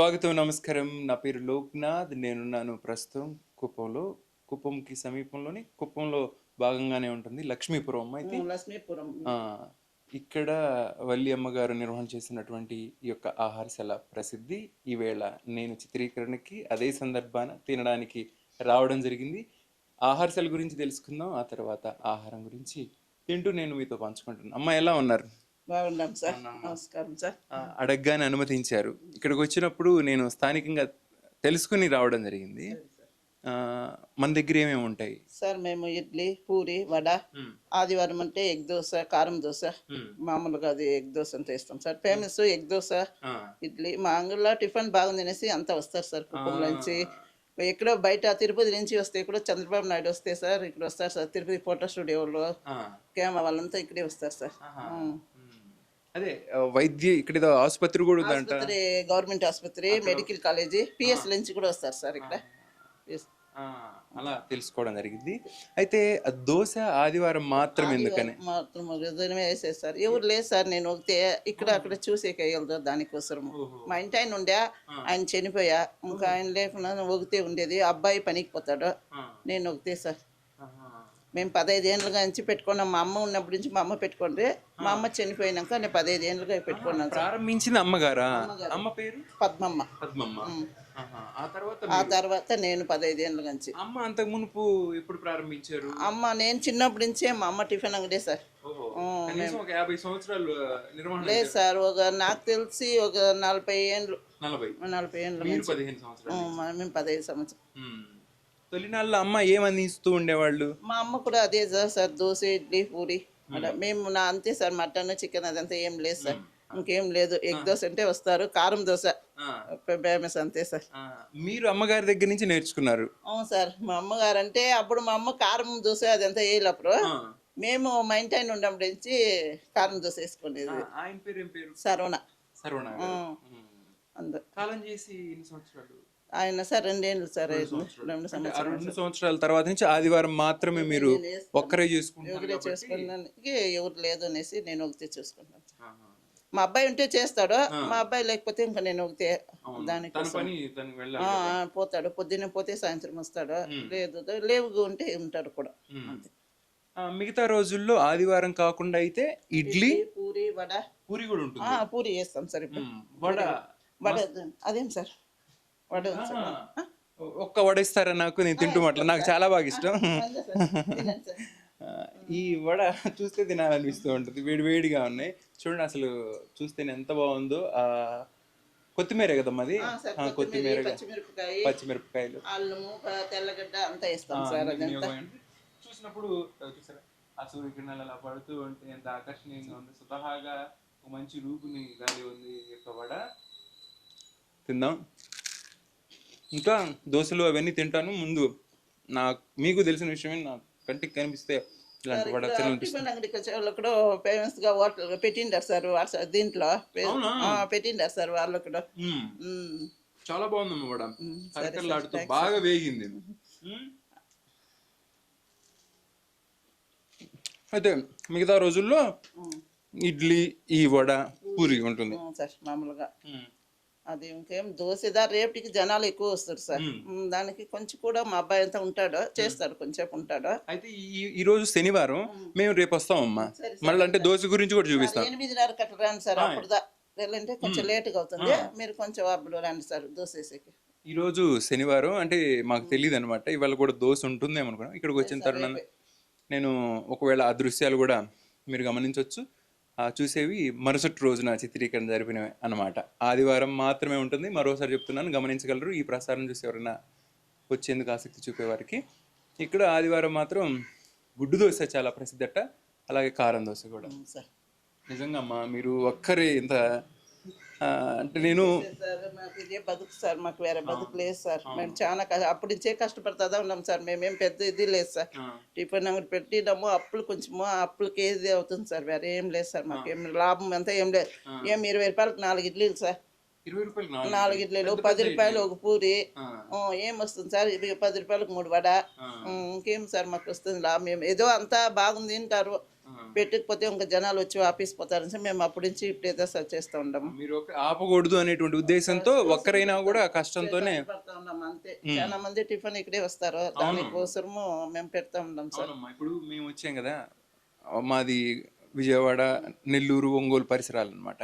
స్వాగతం నమస్కారం. నా పేరు లోక్నాథ్. నేనున్నాను ప్రస్తుతం కుప్పంలో. కుప్పంకి సమీపంలోని కుప్పంలో భాగంగానే ఉంటుంది లక్ష్మీపురం అయితే. లక్ష్మీపురం. ఇక్కడ వల్లి అమ్మగారు నిర్వహణ చేసినటువంటి ఈ యొక్క ఆహారశాల ప్రసిద్ధి. ఈవేళ నేను చిత్రీకరణకి అదే సందర్భాన తినడానికి రావడం జరిగింది. ఆహారశాల గురించి తెలుసుకుందాం. ఆ తర్వాత ఆహారం గురించి తింటూ నేను మీతో పంచుకుంటున్నాను. అమ్మ ఎలా ఉన్నారు? బాగున్నాం సార్. నమస్కారం సార్. అడగగానే అనుమతించారు. ఇక్కడికి వచ్చినప్పుడు నేను స్థానికంగా తెలుసుకుని రావడం జరిగింది. మన దగ్గర ఏమేమి ఉంటాయి? సార్ మేము ఇడ్లీ పూరి వడ ఆదివారం అంటే ఎగ్ దోశ కారం దోశ మామూలుగా అది ఎగ్ దోశ అంతా ఇస్తాం sir. Famous egg dosa idli. మా అంగుల్లో టిఫిన్ బాగుంది అనేసి అంతా వస్తారు సార్ కుప్పం నుంచి. ఎక్కడో బయట తిరుపతి నుంచి వస్తే ఇక్కడ చంద్రబాబు నాయుడు వస్తే సార్ ఇక్కడ వస్తారు సార్ తిరుపతి ఫోటో స్టూడియోలో. ఆ. కేమ వాళ్ళంతా ఇక్కడే వస్తారు సార్. అదే వైద్య ఇక్కడ ఆసుపత్రి కూడా ఉందంట. ఆసుపత్రి గవర్నమెంట్ ఆసుపత్రి మెడికల్ కాలేజీ పిఎస్ నుంచి కూడా వస్తారు సార్ ఇక్కడ. Yes. ఆ, అలా తెలుసుకోవడం జరిగింది. అయితే ఆ దోశ ఆదివారం మాత్రం ఎందుకని? మాత్రం ఉదయమే వేసేది సార్ ఎవరు లేదు సార్ నేను ఒకతే ఇక్కడ అక్కడ చూసేకి వేయగలదు దానికోసం మా ఇంటి ఆయన ఉండే ఆయన చనిపోయా. ఇంకా ఆయన లేకుండా ఒకతే ఉండేది. అబ్బాయి పనికి పోతాడు. నేను ఒకతే సార్. మేము పదహైదు ఏళ్ళుగా నుంచి పెట్టుకున్నాం. మా అమ్మ ఉన్నప్పటి నుంచి మా అమ్మ పెట్టుకోండి మా అమ్మ చనిపోయినాక నేను పదహైదు ఏళ్ళుగా పెట్టుకున్నాను ప్రారంభించింది అమ్మగారా? అమ్మ పేరు? పద్మమ్మ. పద్మమ్మ. ఆ తర్వాత ఆ తర్వాత నేను పదహైదు ఏళ్ళ నుంచి. అమ్మ అంతకు మునుపు ఎప్పుడు ప్రారంభించారు? అమ్మ నేను చిన్నప్పటి నుంచే మా అమ్మ టిఫిన్ అంగడే సార్. యాభై సంవత్సరాలు నిర్వహణ లేదు సార్ ఒక నాకు తెలిసి ఒక నలభై ఏండ్లు నలభై. నలభై సంవత్సరాలు మా- మేము పదహైదు సంవత్సరం ఉమ్. తొలినాళ్ళ అమ్మ ఏం అందిస్తూ ఉండేవాళ్ళు? మా అమ్మ కూడా అదే సార్ సార్ దోశ ఇడ్లీ పూరి. అలా మేము నా అంతే సార్ మటన్ చికెన్ అదంతా ఏం లేదు సార్. ఇంకేం లేదు. ఎగ్ దోశ అంటే వస్తారు కారం దోశ. ఫేమస్ అంతే సార్. మీరు అమ్మగారి దగ్గర నుంచి నేర్చుకున్నారు? అవును సార్. మా అమ్మగారు అంటే అప్పుడు మా అమ్మ కారం దోశ అదంతా వేయలేప్పుడు మేము మా ఇంటి ఆయన నుంచి కారం దోశ వేసుకునేది. ఆయన పేరు ఏం. అందరు కాలం చేసి ఎన్ని సంవత్సరాలు? ఆయన సార్ రెండేళ్ళు సార్ రెండు సంవత్సరాలు. రెండు సంవత్సరాల తర్వాత నుంచి ఆదివారం మాత్రమే మీరు ఒక్కరే చేసుకుంటారు ఎవరే చేసుకున్నానికి ఎవరు లేదు అనేసి నేను ఒకతే చూసుకుంటాను. మా అబ్బాయి ఉంటే చేస్తాడు మా అబ్బాయి లేకపోతే ఇంకా నేను ఒకతే. దానికి పోతాడు. పొద్దున్నే పోతే సాయంత్రం వస్తాడు. లేదు లేవుగా ఉంటే ఉంటాడు కూడా. అంతే. మిగతా రోజుల్లో ఆదివారం కాకుండా అయితే ఇడ్లీ పూరి వడ. పూరి కూడా ఉంటుంది. పూరి చేస్తాం సార్ ఇప్పుడు. వడ వడ అదేం సార్? వడ ఒక్క వడ ఇస్తారా నాకు? నేను తింటూ మాట్లా. నాకు చాలా బాగా ఇష్టం. ఈ వడ చూస్తే తినాలనిపిస్తూ ఉంటుంది. వేడి వేడిగా ఉన్నాయి. చూడండి అసలు చూస్తే ఎంత బాగుందో. ఆ కొత్తిమీర కదమ్మా అది? కొత్తిమీర కొత్తిమీర పచ్చిమిరపకాయ పచ్చిమిరపకాయలు. అల్లము తెల్లగడ్డ అంతా సార్ వినియోగమైనది. చూసినప్పుడు ఆ, చూసారా? ఆ సూర్యకిరణాలు అలా పడుతూ ఉంటే ఎంత ఆకర్షణీయంగా ఉంది. స్వతహాగా మంచి రూపుని గాలి ఉంది ఈ యొక్క వడ. తిందాం. ఇంకా దోశలు అవన్నీ తింటాను. ముందు నా మీకు తెలిసిన విషయమే నా కంటికి కనిపిస్తే ఇలాంటి వాళ్ళు కూడా ఫేమస్గా హోటల్ పెట్టిండారు సార్ దీంట్లో. పెట్టిండారు సార్ వాళ్ళు కూడా. చాలా బాగుందమ్మ. సరే సార్, కరకరలాడుతూ బాగా వేగింది. అయితే మిగతా రోజుల్లో. ఇడ్లీ ఈ వడ పూరి ఉంటుంది. సార్ మామూలుగా. మ్మ్. అది ఇంకేం దోశదా రేపటికి జనాలు ఎక్కువ వస్తారు సార్. దానికి కొంచెం కూడా మా అబ్బాయి అంతా ఉంటాడు చేస్తాడు కొంచెంసేపు ఉంటాడు. అయితే ఈ ఈ రోజు శనివారం మేము. రేపు వస్తామమ్మా. సరే, మళ్ళీ అంటే దోశ గురించి కూడా చూపిస్తాం. ఎనిమిదిన్నర కట్ట రండి సార్ అప్పుడు దా వెళ్ళంటే కొంచెం లేట్గా అవుతుంది. మీరు కొంచెం అప్పుడు రండి సార్ దోశ వేసేకి. ఈ రోజు శనివారం అంటే మాకు తెలియదు అనమాట ఇవాళ కూడా దోశ ఉంటుందేమో అనుకున్నాం. ఇక్కడికి వచ్చిన తరుణం నేను ఒకవేళ ఆ దృశ్యాలు కూడా మీరు గమనించవచ్చు చూసేవి మరుసటి రోజున చిత్రీకరణ జరిపినవి అన్నమాట. ఆదివారం మాత్రమే ఉంటుంది. మరోసారి చెప్తున్నాను గమనించగలరు. ఈ ప్రసారం చూసి ఎవరైనా వచ్చేందుకు ఆసక్తి చూపేవారికి ఇక్కడ ఆదివారం మాత్రం గుడ్డు దోశ చాలా ప్రసిద్ధట. అలాగే కారం దోశ కూడా. నిజంగా అమ్మా మీరు ఒక్కరే ఇంత అంటే నేను సార్ మాకు ఇదే బతుకు సార్ మాకు వేరే బతుకు లేదు సార్. మేము చాలా అప్పటి నుంచే కష్టపడతా ఉన్నాం సార్. మేమేం పెద్ద ఇది లేదు సార్. టిఫిన్ అంగడి పెట్టినాము అప్పులు కొంచెము అప్పులకి ఏది అవుతుంది సార్? వేరే ఏం లేదు సార్ మాకేం. లాభం అంతా ఏం లేదు. ఏం ఇరవై రూపాయలకు నాలుగు ఇడ్లీలు సార్. నాలుగు. ఇడ్లీలు? పది రూపాయలు ఒక పూరి. ఏం వస్తుంది సార్? పది రూపాయలకు మూడు వడ. ఇంకేం సార్ మాకు వస్తుంది లాభం? ఏం ఏదో అంతా బాగుంది అంటారు. ఆ. పెట్టకపోతే ఇంకా జనాలు వచ్చి ఆఫీస్ పోతారని చెప్పి మేము అప్పటి నుంచి ఇప్పుడేదో సార్ చేస్తూ ఉంటాము మీరు ఆపకూడదు అనేటువంటి ఉద్దేశంతో ఒక్కరైనా కూడా కష్టంతోనే అంతే. చాలా మంది టిఫిన్ ఇక్కడే వస్తారు. దానికోసము మేము పెడతా ఉన్నాం సార్. ఇప్పుడు మేము వచ్చాం కదా మాది విజయవాడ నెల్లూరు ఒంగోలు పరిసరాలు అనమాట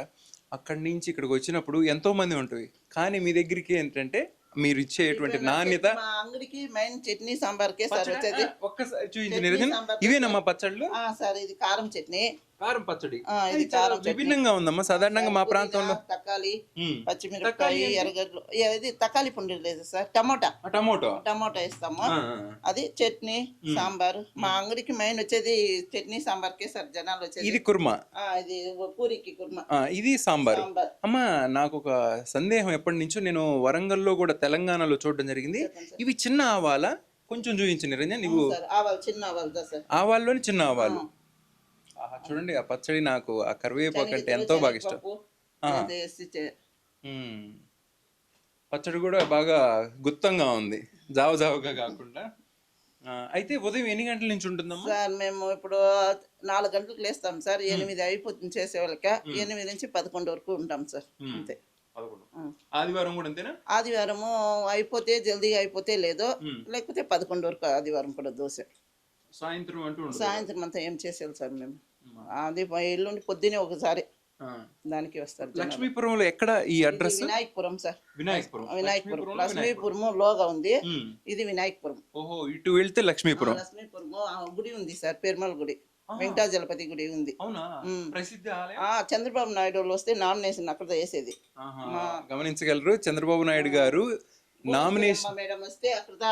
అక్కడి నుంచి ఇక్కడికి వచ్చినప్పుడు ఎంతో మంది ఉంటుంది కానీ మీ దగ్గరికి ఏంటంటే మీరు ఇచ్చేటువంటి నాణ్యత మా అంగడికి మెయిన్ చట్నీ సాంబార్కే సార్ వచ్చేది ఒక్కసారి ఇవేనమ్మా పచ్చళ్ళు? ఆ, సార్ ఇది కారం చట్నీ. కారం పచ్చడి. ఆ, ఇది కారం. విభిన్నంగా ఉందమ్మా. సాధారణంగా మా ప్రాంతంలో. తక్కాలి. పచ్చిమిరపకాయ ఎర్రగడ్డలు. ఇది తక్కాలి పుండి లేదు సార్. టమోటా. ఆ, టమోటో. టమోటా ఇస్తాము. అది చట్నీ సాంబార్. మా అంగడికి మెయిన్ వచ్చేది చట్నీ సాంబార్కే సార్ జనాలు వచ్చేది. ఇది కుర్మా? ఆ, ఇది పూరికి కుర్మా. ఆ, ఇది సాంబారు. సాంబార్. అమ్మా నాకు ఒక సందేహం ఎప్పటి నుంచో నేను వరంగల్లో కూడా తెలంగాణలో చూడడం జరిగింది. ఇవి చిన్న ఆవాల? కొంచెం చూపించు నిరంజన్ నువ్వు సార్. ఆవాలు చిన్న ఆవాలు ఆవాల్లోని చిన్న ఆవాలు. చూడండి ఆ పచ్చడి నాకు ఆ కరివేపాకు అంటే ఎంతో బాగా ఇష్టం. పచ్చడి కూడా బాగా గుత్తంగా ఉంది జావ జావగా కాకుండా. అయితే ఉదయం ఎన్ని గంటల నుంచి ఉంటుందమ్మా? సార్ మేము ఇప్పుడు నాలుగు గంటలకు లేస్తాం సార్ ఎనిమిది అయిపోతుంది చేసే వాళ్ళకి ఎనిమిది నుంచి పదకొండు వరకు ఉంటాం సార్ అంతే. ఆదివారం కూడా అంతేనా? ఆదివారము అయిపోతే జల్దీగా అయిపోతే లేదో. లేకపోతే పదకొండు వరకు ఆదివారం కూడా దోశ. సాయంత్రం అంటూ సాయంత్రం అంతా ఏం చేసేయాలి సార్ మేము? అది ఎల్లుండి పొద్దునే ఒకసారి. దానికి వస్తారు. లక్ష్మీపురంలో ఎక్కడ ఈ అడ్రస్? వినాయకపురం సార్. వినాయకపురం. వినాయకపురం. లక్ష్మీపురము లోగా ఉంది. ఇది వినాయకపురం. ఓహో ఇటు వెళ్తే లక్ష్మీపురం. లక్ష్మీపురము ఆ గుడి ఉంది సార్ పెరుమల గుడి. వెంకటాజలపతి గుడి ఉంది. చంద్రబాబు నాయుడు వాళ్ళు వస్తే నామినేషన్ అక్కడ వేసేది. గమనించగలరు. చంద్రబాబు నాయుడు గారు నామినేషన్ మేడం వస్తే అక్కడ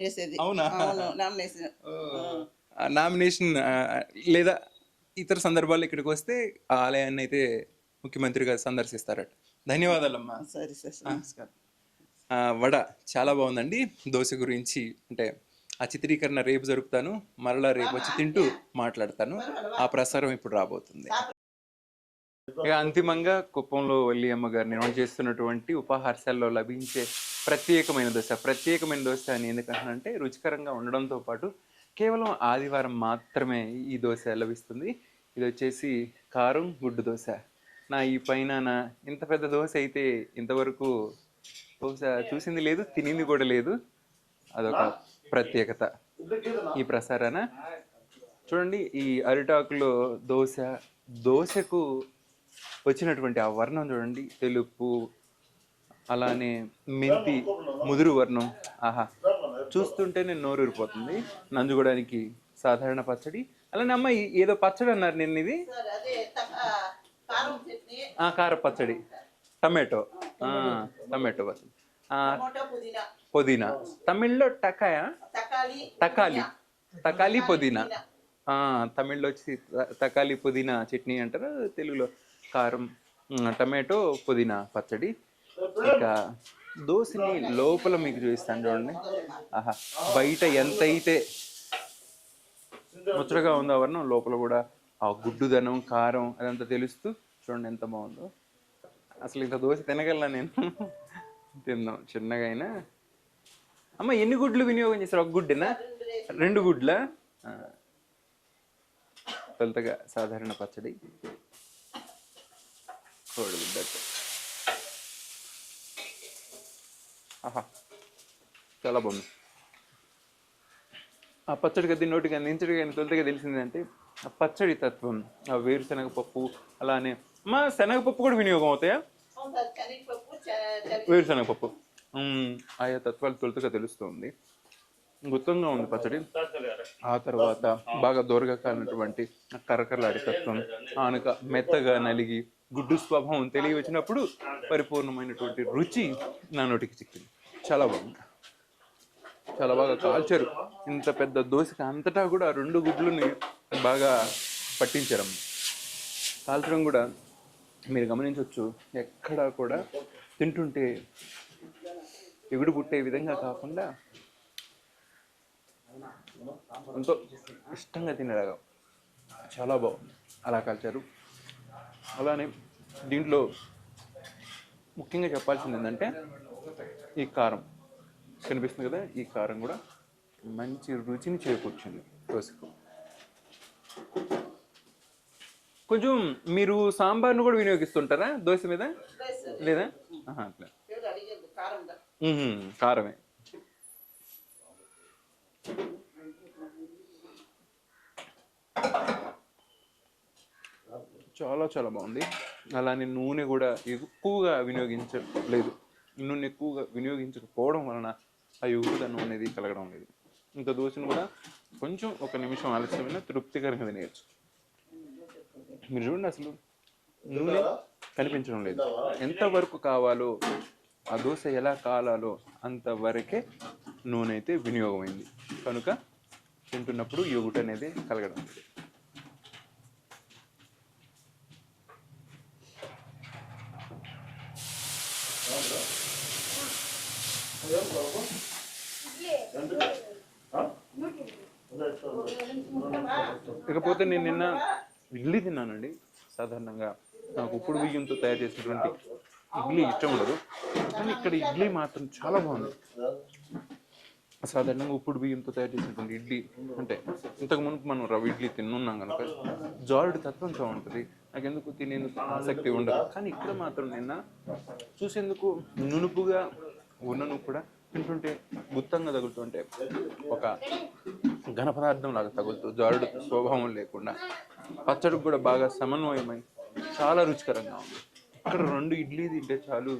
వేసేది. అవునా? నామినేషన్. నామినేషన్ లేదా ఇతర సందర్భాల్లో ఇక్కడికి వస్తే ఆ ఆలయాన్ని అయితే ముఖ్యమంత్రి గారు సందర్శిస్తారట. ధన్యవాదాలమ్మా. సరే సార్ నమస్కారం. ఆ, వడ చాలా బాగుందండి. దోశ గురించి అంటే ఆ చిత్రీకరణ రేపు జరుపుతాను. మరలా రేపు వచ్చి తింటూ మాట్లాడతాను. ఆ ప్రసారం ఇప్పుడు రాబోతుంది. ఇక అంతిమంగా కుప్పంలో వల్లి అమ్మగారు నిర్వహణ చేస్తున్నటువంటి ఉపాహారశాలలో లభించే ప్రత్యేకమైన దోశ. ప్రత్యేకమైన దోశ అని ఎందుకంటే రుచికరంగా ఉండడంతో పాటు కేవలం ఆదివారం మాత్రమే ఈ దోశ లభిస్తుంది. ఇది వచ్చేసి కారం గుడ్డు దోశ. నా ఈ పైన నా ఇంత పెద్ద దోశ అయితే ఇంతవరకు దోశ చూసింది లేదు తినింది కూడా లేదు. అదొక ప్రత్యేకత. ఈ ప్రసారాన చూడండి ఈ అరిటాకులో దోశ దోశకు వచ్చినటువంటి ఆ వర్ణం చూడండి. తెలుపు అలానే మెంతి ముదురు వర్ణం. ఆహా. చూస్తుంటేనే నోరు ఊరిపోతుంది నంజుకోవడానికి సాధారణ పచ్చడి. అలానే అమ్మ ఏదో పచ్చడి అన్నారు నేను ఇది. కారం పచ్చడి. టమాటో. టమాటో పచ్చడి. పుదీనా. తమిళ్ళో టకాయ? తకాలి తకాలి. పుదీనా. తమిళ్ళో వచ్చి తకాలి పుదీనా చట్నీ అంటారు. తెలుగులో కారం టమాటో పుదీనా పచ్చడి. ఇక దోశని లోపల మీకు చూపిస్తాను చూడండి. ఆహా బయట ఎంత అయితే ముచ్చటగా ఉందో వర్ణం లోపల కూడా ఆ గుడ్డుదనం కారం అదంతా తెలుస్తూ చూడండి ఎంత బాగుందో. అసలు ఇంత దోశ తినగలనా నేను? తిందాం చిన్నగా అయినా. అమ్మ ఎన్ని గుడ్లు వినియోగం చేస్తారు ఒక గుడ్డేనా? రెండు గుడ్ల? తొలతగా సాధారణ పచ్చడి. కోడిగుడ్డ. ఆహా. చాలా బాగుంది. ఆ పచ్చడి గది నోటికి అందించడం కానీ తొలతగా తెలిసిందంటే ఆ పచ్చడి తత్వం ఆ వేరుశనగ పప్పు అలానే మా శనగపప్పు కూడా వినియోగం అవుతాయా? అవును సార్ శనగపప్పు చ- శనగ- వేరుశనగ పప్పు మ్మ్. ఆయా తత్వాలు తొలుతుగా తెలుస్తుంది. గుత్తంగా ఉంది పచ్చడి. ఆ తర్వాత బాగా దూరగా కానటువంటి కరకరలాడి తత్వం ఆనక మెత్తగా నలిగి గుడ్డు స్వభావం తెలియవచ్చినప్పుడు పరిపూర్ణమైనటువంటి రుచి నా నోటికి చిక్కింది. చాలా బాగుంది. చాలా బాగా కాల్చారు. ఇంత పెద్ద దోశకి అంతటా కూడా రెండు గుడ్లని బాగా పట్టించారు. కాల్చడం కూడా మీరు గమనించవచ్చు. ఎక్కడా కూడా తింటుంటే ఎగుడు పుట్టే విధంగా కాకుండా ఎంతో ఇష్టంగా తినేలాగా చాలా బాగుంది. అలా కాల్చారు. అలానే దీంట్లో ముఖ్యంగా చెప్పాల్సింది ఏంటంటే ఈ కారం. కనిపిస్తుంది కదా ఈ కారం కూడా మంచి రుచిని చేకూర్చింది. దోశకు కొంచెం మీరు సాంబార్ను కూడా వినియోగిస్తుంటారా దోశ మీద? లేదా అట్లా. కారమే. చాలా చాలా బాగుంది. అలానే నూనె కూడా ఎక్కువగా వినియోగించలేదు. నూనె ఎక్కువగా వినియోగించకపోవడం వలన ఆ యుగుదనం అనేది కలగడం లేదు. ఇంకా దోశను కూడా కొంచెం ఒక నిమిషం ఆలస్యమైన తృప్తికరంగా తినేయచ్చు. మీరు చూడండి అసలు నూనె కనిపించడం లేదు. ఎంతవరకు కావాలో ఆ దోశ ఎలా కాలాలో అంతవరకే నూనె అయితే వినియోగమైంది. కనుక తింటున్నప్పుడు యోగుట్ అనేది కలగడం లేదు. ఇకపోతే నేను నిన్న ఇడ్లీ తిన్నానండి. సాధారణంగా నాకు ఉప్పుడు బియ్యంతో తయారు చేసినటువంటి ఇడ్లీ ఇష్టం ఉండదు. కానీ ఇక్కడ ఇడ్లీ మాత్రం చాలా బాగుంది. సాధారణంగా ఉప్పుడు బియ్యంతో తయారు చేసినటువంటి ఇడ్లీ అంటే ఇంతకు మునుపు మనం రవ్వ ఇడ్లీ తిన్నున్నాం కనుక జారుడు తత్వం ఉంటుంది. నాకు ఎందుకు తినేందుకు ఆసక్తి ఉండదు. కానీ ఇక్కడ మాత్రం నిన్న చూసేందుకు నునుపుగా ఉన్నను కూడా తింటుంటే గుత్తంగా తగులుతుంటే ఒక ఘన పదార్థం లాగా తగులుతూ జారుడు స్వభావం లేకుండా పచ్చడికి కూడా బాగా సమన్వయమై చాలా రుచికరంగా ఉంది. ఇక్కడ రెండు ఇడ్లీ తింటే చాలు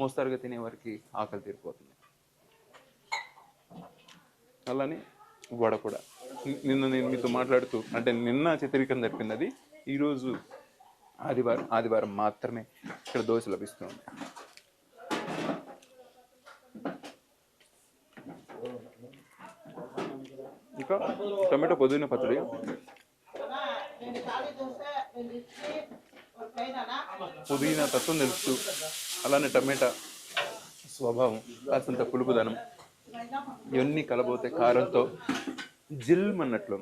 మోస్తారుగా తినే వారికి ఆకలి తీరిపోతుంది. అలానే వడ కూడా. నిన్న నేను మీతో మాట్లాడుతూ అంటే నిన్న చిత్రీకరణ జరిపింది అది. ఈరోజు ఆదివారం ఆదివారం మాత్రమే ఇక్కడ దోశ లభిస్తుంది. ఇంకా టమాటో పుదీనా పచ్చడి రెండు పుదీనా తత్వం తెలుసు. అలానే టమాటా స్వభావం కాసంత పులుపుదనం. ఇవన్నీ కలబోతే కారంతో జిల్ అన్నట్లు.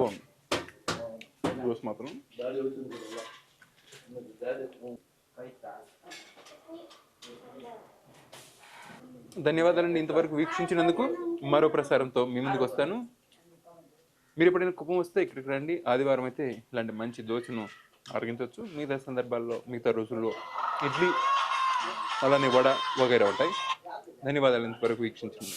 బాగుంది. మాత్రం. ధన్యవాదాలండి ఇంతవరకు వీక్షించినందుకు. మరో ప్రసారంతో మీ ముందుకు వస్తాను. మీరు ఎప్పుడైనా కుప్పం వస్తే ఇక్కడికి రండి. ఆదివారం అయితే ఇలాంటి మంచి దోశను అరిగించవచ్చు. మిగతా సందర్భాల్లో మిగతా రోజుల్లో ఇడ్లీ అలానే వడ వగైరా ఉంటాయి. ధన్యవాదాలు ఇంతవరకు వీక్షించింది